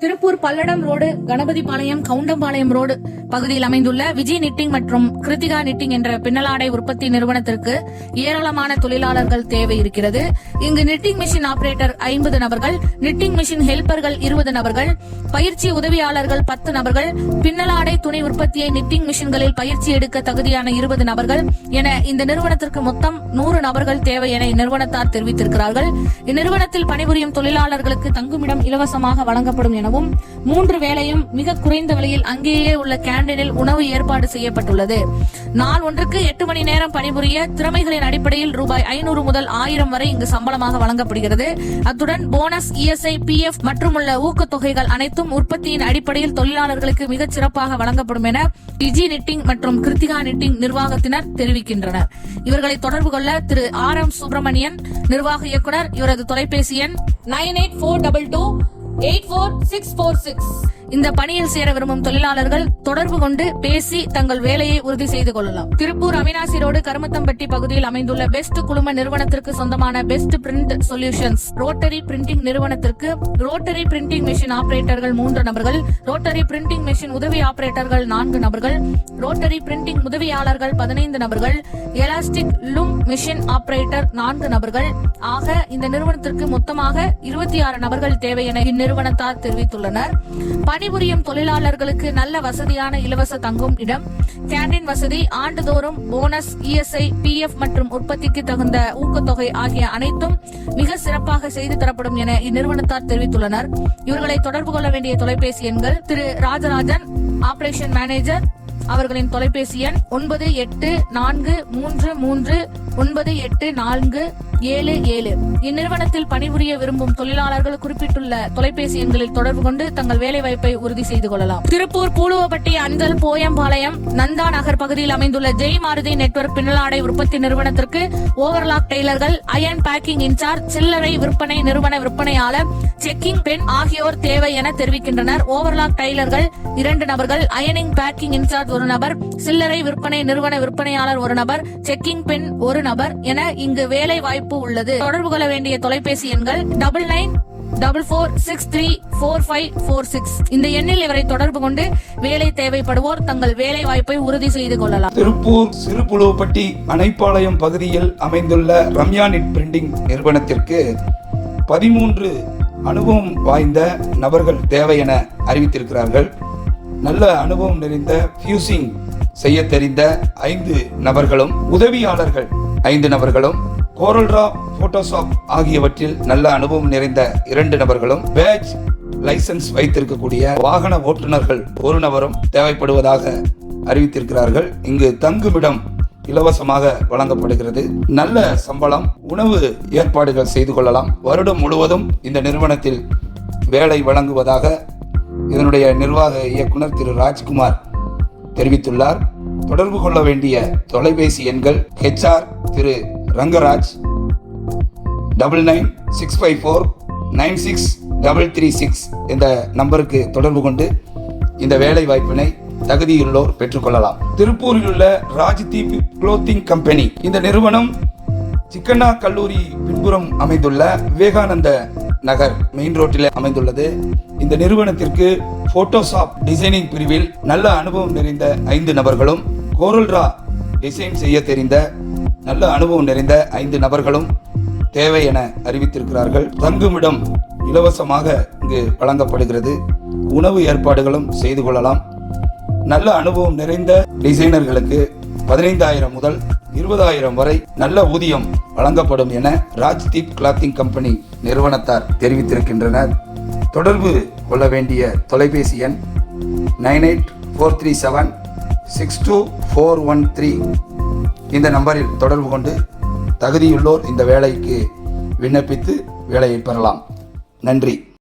Tiruppur Palladam road Ganapathipalayam Goundampalayam road பகுதியில் அமைந்துள்ள Vijay knitting மற்றும் கிருத்திகா நிட்டிங் என்ற பின்னலாடை உற்பத்தி நிறுவனத்திற்கு ஏராளமான தொழிலாளர்கள் தேவை இருக்கிறது. இங்கு நிட்டிங் மிஷின் ஆபரேட்டர் ஐம்பது நபர்கள் நிட்டிங் மிஷின் ஹெல்பர்கள் இருபது நபர்கள் பயிற்சி உதவியாளர்கள் பத்து நபர்கள் பின்னலாடை துணி உற்பத்தியை நிட்டிங் மிஷின்களில் பயிற்சி எடுக்க தகுதியான இருபது நபர்கள் என இந்த நிறுவனத்திற்கு மொத்தம் நூறு நபர்கள் தேவை என இந்நிறுவனத்தார் தெரிவித்திருக்கிறார்கள். இந்நிறுவனத்தில் பணிபுரியும் தொழிலாளர்களுக்கு தங்குமிடம் இலவசமாக வழங்கப்படும் எனவும் மூன்று வேளையும் மிக குறைந்த விலையில் அங்கேயே உள்ள கேண்டீனில் உணவு ஏற்பாடு செய்யப்பட்டுள்ளது. நாள் ஒன்றுக்கு எட்டு மணி நேரம் பணிபுரிய திறமைகளின் அடிப்படையில் ரூபாய் ஐநூறு முதல் ஆயிரம் வரை இங்கு சம்பளமாக வழங்கப்படுகிறது. அத்துடன் போனஸ் இஎஸ்ஐ பிஎஃப் மற்றும் உள்ள ஊக்கத்தொகைகள் அனைத்தும் உற்பத்தியின் அடிப்படையில் தொழிலாளர்களுக்கு மிகச் சிறப்பாக வழங்கப்படும் என டிஜி நிட்டிங் மற்றும் கிருத்திகா நிட்டிங் நிர்வாகத்தினர் தெரிவிக்கின்றனர். இவர்களை தொடர்பு கொள்ள திரு ஆர் எம் சுப்பிரமணியன் நிர்வாக இயக்குனர் இவரது தொலைபேசி எண் nine eight four double two eight four six four six இந்த பணியில் சேர விரும்பும் தொழிலாளர்கள் தொடர்பு கொண்டு பேசி தங்கள் வேலையை உறுதி செய்து கொள்ளலாம். திருப்பூர் அவினாசி ரோடு கருமத்தம்பட்டி பகுதியில் அமைந்துள்ள பெஸ்ட் குழும நிறுவனத்திற்கு சொந்தமான best print solutions. Rotary printing நிறுவனத்திற்கு ரோட்டரி பிரிண்டிங் மிஷின் ஆபரேட்டர்கள் மூன்று நபர்கள் ரோட்டரி பிரிண்டிங் மிஷின் உதவி ஆபரேட்டர்கள் நான்கு நபர்கள் ரோட்டரி பிரிண்டிங் உதவியாளர்கள் பதினைந்து நபர்கள் எலாஸ்டிக் லும் மிஷின் ஆபரேட்டர் நான்கு நபர்கள். ஆக இந்த நிறுவனத்திற்கு மொத்தமாக இருபத்தி ஆறு நபர்கள் தேவை என இந்நிறுவனத்தார் தெரிவித்துள்ளனர். பணிபுரியும் தொழிலாளர்களுக்கு நல்ல வசதியான இலவச தங்கும் இடம் கேண்டீன் வசதி ஆண்டுதோறும் போனஸ் இஎஸ்ஐ பிஎஃப் மற்றும் உற்பத்திக்கு தகுந்த ஊக்கத்தொகை ஆகிய அனைத்தும் மிக சிறப்பாக செய்து தரப்படும் என இந்நிறுவனத்தார் தெரிவித்துள்ளனர். இவர்களை தொடர்பு கொள்ள வேண்டிய தொலைபேசி எண்கள் திரு ராஜராஜன் ஆபரேஷன் மேனேஜர் அவர்களின் தொலைபேசி எண் ஒன்பது எட்டு நான்கு மூன்று மூன்று ஒன்பது எட்டு நான்கு ஏழு ஏழு. இந்நிறுவனத்தில் பணிபுரிய விரும்பும் தொழிலாளர்கள் குறிப்பிட்டுள்ள தொலைபேசி எண்களில் தொடர்பு கொண்டு தங்கள் வேலை வாய்ப்பை உறுதி செய்து கொள்ளலாம். திருப்பூர் பூலுவப்பட்டி அஞ்சல் போயம்பாளையம் நந்தா நகர் பகுதியில் அமைந்துள்ள ஜெய் மாருதி நெட்வொர்க் பின்னலாடை உற்பத்தி நிறுவனத்திற்கு ஓவர்லாக் டெய்லர்கள் அயன் பேக்கிங் இன்சார்ஜ் சில்லறை விற்பனை நிறுவன விற்பனையாளர் செக்கிங் பெண் ஆகியோர் தேவை என தெரிவிக்கின்றனர். ஓவர்லாக் டெய்லர்கள் இரண்டு நபர்கள் அயனிங் பேக்கிங் இன்சார்ஜ் ஒரு நபர் சில்லறை விற்பனை நிறுவன விற்பனையாளர் ஒரு நபர் செக்கிங் பெண் ஒரு நபர் என இங்கு வேலை வாய்ப்பு உள்ளது. தொடர்பு கொள்ள வேண்டிய தொலைபேசி எண்கள் double nine double four six three four five four six இந்த எண்ணில் இவரை தொடர்பு கொண்டு வேலை தேவைப்படுவோர் தங்கள் வேலை வாய்ப்பை உறுதி செய்து கொள்ளலாம். திருப்பூர் சிறுபுழுவப்பட்டி அணைப்பாளையம் பகுதியில் அமைந்துள்ள ரம்யா நெட் பிரிண்டிங் நிறுவனத்திற்கு பதிமூன்று அனுபவம் வாய்ந்த நபர்கள் தேவை என அறிவித்திருக்கிறார்கள். நல்ல அனுபவம் நிறைந்த ஃபியூசிங் செய்ய தெரிந்த ஐந்து நபர்களும் உதவியாளர்கள் ஐந்து நபர்களும் கோரல்ரா போட்டோஷாப் ஆகியவற்றில் நல்ல அனுபவம் நிறைந்த இரண்டு நபர்களும் பேட்ச் லைசன்ஸ் வைத்திருக்கக்கூடிய வாகன ஓட்டுநர்கள் ஒரு நபரும் தேவைப்படுவதாக அறிவித்திருக்கிறார்கள். இங்கு தங்குமிடம் இலவசமாக வழங்கப்படுகிறது. நல்ல சம்பளம் உணவு ஏற்பாடுகள் செய்து கொள்ளலாம். வருடம் முழுவதும் இந்த நிறுவனத்தில் வேலை வழங்குவதாக இதனுடைய நிர்வாக இயக்குனர் திரு ராஜ்குமார் தெரிவித்துள்ளார். தொடர்பு கொள்ள வேண்டிய தொலைபேசி எண்கள் ஹெச்ஆர் திரு Rangaraj. Double nine six five four nine six double three six இந்த நம்பருக்கு தொடர்பு கொண்டு இந்த வேலை வாய்ப்பினை தகுதியுள்ளோர் பெற்றுக்கொள்ளலாம் திருப்பூரில் உள்ள ராஜ்தீப் குளோத்திங் கம்பெனி இந்த நிறுவனம் சிக்கண்ணா கல்லூரி பின்புறம் அமைந்துள்ள விவேகானந்த நகர் மெயின் ரோட்டில் அமைந்துள்ளது. இந்த நிறுவனத்திற்கு போட்டோஷாப் டிசைனிங் பிரிவில் நல்ல அனுபவம் நிறைந்த ஐந்து நபர்களும் கோரல்ரா டிசைன் செய்ய தெரிந்த நல்ல அனுபவம் நிறைந்த ஐந்து நபர்களும் தேவை என அறிவித்திருக்கிறார்கள். தங்குமிடம் இலவசமாக இங்கு வழங்கப்படுகிறது. உணவு ஏற்பாடுகளும் செய்து கொள்ளலாம். நல்ல அனுபவம் நிறைந்த டிசைனர்களுக்கு பதினைந்தாயிரம் முதல் இருபதாயிரம் வரை நல்ல ஊதியம் வழங்கப்படும் என ராஜ்தீப் கிளாத்திங் கம்பெனி நிறுவனத்தார் தெரிவித்திருக்கின்றனர். தொடர்பு கொள்ள வேண்டிய தொலைபேசி எண் nine eight four three seven six two four one three. இந்த நம்பரில் தொடர்பு கொண்டு தகுதியுள்ளோர் இந்த வேலைக்கு விண்ணப்பித்து வேலையை பெறலாம். நன்றி.